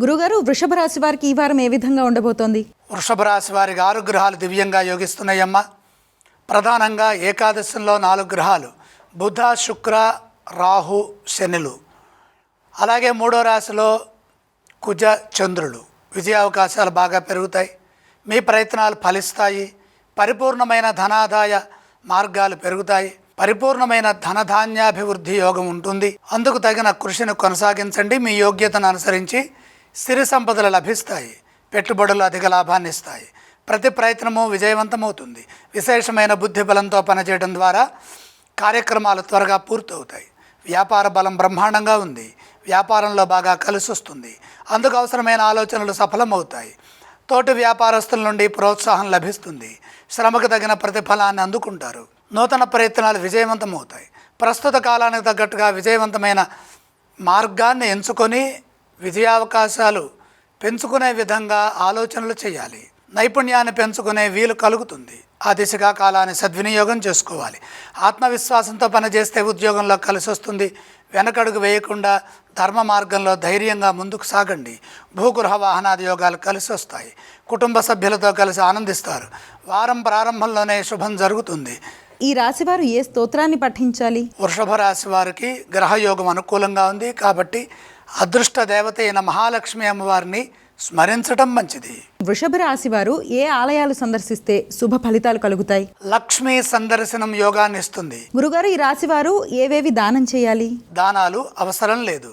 గురుగారు వృషభ రాశి వారికి ఈ వారం ఏ విధంగా ఉండబోతోంది? వృషభ రాశి వారికి ఆరు గ్రహాలు దివ్యంగా యోగిస్తున్నాయమ్మ. ప్రధానంగా ఏకాదశంలో నాలుగు గ్రహాలు బుధ శుక్ర రాహు శనులు. అలాగే మూడో రాశిలో కుజ చంద్రులు. విజయ అవకాశాలు బాగా పెరుగుతాయి. మీ ప్రయత్నాలు ఫలిస్తాయి. పరిపూర్ణమైన ధనాదాయ మార్గాలు పెరుగుతాయి. పరిపూర్ణమైన ధనధాన్యాభివృద్ధి యోగం ఉంటుంది. అందుకు తగిన కృషిని కొనసాగించండి. మీ యోగ్యతను అనుసరించి సిరి సంపదలు లభిస్తాయి పెట్టుబడులు అధిక లాభాన్ని ఇస్తాయి. ప్రతి ప్రయత్నము విజయవంతమవుతుంది. విశేషమైన బుద్ధి బలంతో పనిచేయడం ద్వారా కార్యక్రమాలు త్వరగా పూర్తవుతాయి. వ్యాపార బలం బ్రహ్మాండంగా ఉంది. వ్యాపారంలో బాగా కలిసి వస్తుంది అందుకు అవసరమైన ఆలోచనలు సఫలమవుతాయి. తోటి వ్యాపారస్తుల నుండి ప్రోత్సాహం లభిస్తుంది. శ్రమకు తగిన ప్రతిఫలాన్ని అందుకుంటారు. నూతన ప్రయత్నాలు విజయవంతమవుతాయి. ప్రస్తుత కాలానికి తగ్గట్టుగా విజయవంతమైన మార్గాన్ని ఎంచుకొని విజయావకాశాలు పెంచుకునే విధంగా ఆలోచనలు చేయాలి. నైపుణ్యాన్ని పెంచుకునే వీలు కలుగుతుంది. ఆ దిశగా కాలాన్ని సద్వినియోగం చేసుకోవాలి. ఆత్మవిశ్వాసంతో పనిచేస్తే ఉద్యోగంలో కలిసి వస్తుంది వెనకడుగు వేయకుండా ధర్మ మార్గంలో ధైర్యంగా ముందుకు సాగండి. భూగృహ వాహనాది యోగాలు కలిసి వస్తాయి కుటుంబ సభ్యులతో కలిసి ఆనందిస్తారు. వారం ప్రారంభంలోనే శుభం జరుగుతుంది. ఈ రాశివారు ఏ స్తోత్రాన్ని పఠించాలి? వృషభ రాశి వారికి గ్రహయోగం అనుకూలంగా ఉంది కాబట్టి అదృష్ట దేవత అయిన మహాలక్ష్మి అమ్మవారిని స్మరించటం మంచిది. వృషభ రాశి వారు ఏ ఆలయాలు సందర్శిస్తే శుభ ఫలితాలు కలుగుతాయి? లక్ష్మీ సందర్శనం యోగాన్ని ఇస్తుంది. గురుగారు ఈ రాశి వారు ఏవేవి దానం చేయాలి? దానాలు అవసరం లేదు.